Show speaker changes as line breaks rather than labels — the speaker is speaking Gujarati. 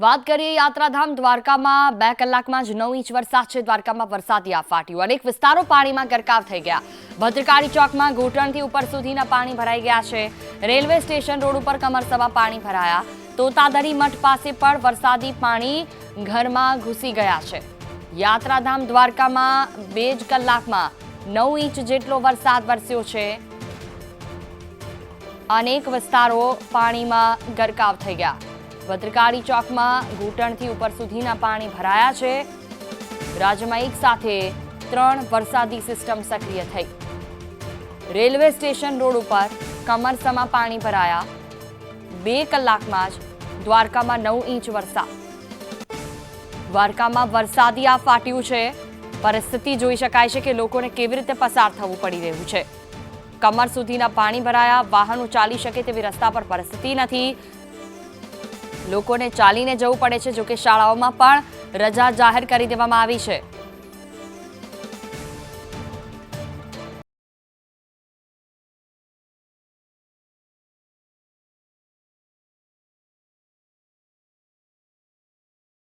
વાત કરીએ યાત્રાધામ દ્વારકામાં, બે કલાકમાં જ નવ ઇંચ વરસાદ છે. દ્વારકામાં વરસાદી આ ફાટ્યું. અનેક વિસ્તારો પાણીમાં ગરકાવ થઈ ગયા. ભદ્રકાળી ચોકમાં ઘૂંટણથી ઉપર સુધીના પાણી ભરાઈ ગયા છે. રેલવે સ્ટેશન રોડ ઉપર કમરસવા પાણી ભરાયા. તોતાદરી મઠ પાસે પણ વરસાદી પાણી ઘરમાં ઘૂસી ગયા છે. યાત્રાધામ દ્વારકામાં બે જ કલાકમાં નવ ઇંચ જેટલો વરસાદ વરસ્યો છે. અનેક વિસ્તારો પાણીમાં ગરકાવ થઈ ગયા. ભદ્રકાળી ચોકમાં ઘૂંટણથી ઉપર સુધીના પાણી ભરાયા છે. રાજ્યમાં એક સાથે ત્રણ વરસાદી સિસ્ટમ સક્રિય થઈ. રેલવે સ્ટેશન રોડ ઉપર કમરસમાં પાણી ભરાયા. બે કલાકમાં જ દ્વારકામાં નવ ઇંચ વરસાદ. દ્વારકામાં વરસાદી આ ફાટ્યું છે. પરિસ્થિતિ જોઈ શકાય છે કે લોકોને કેવી રીતે પસાર થવું પડી રહ્યું છે. કમર સુધીના પાણી ભરાયા, વાહનો ચાલી શકે તેવી રસ્તા પર પરિસ્થિતિ નથી. લોકોને ચાલીને જવું પડે છે જોકે શાળાઓમાં પણ રજા જાહેર કરી દેવામાં આવી છે.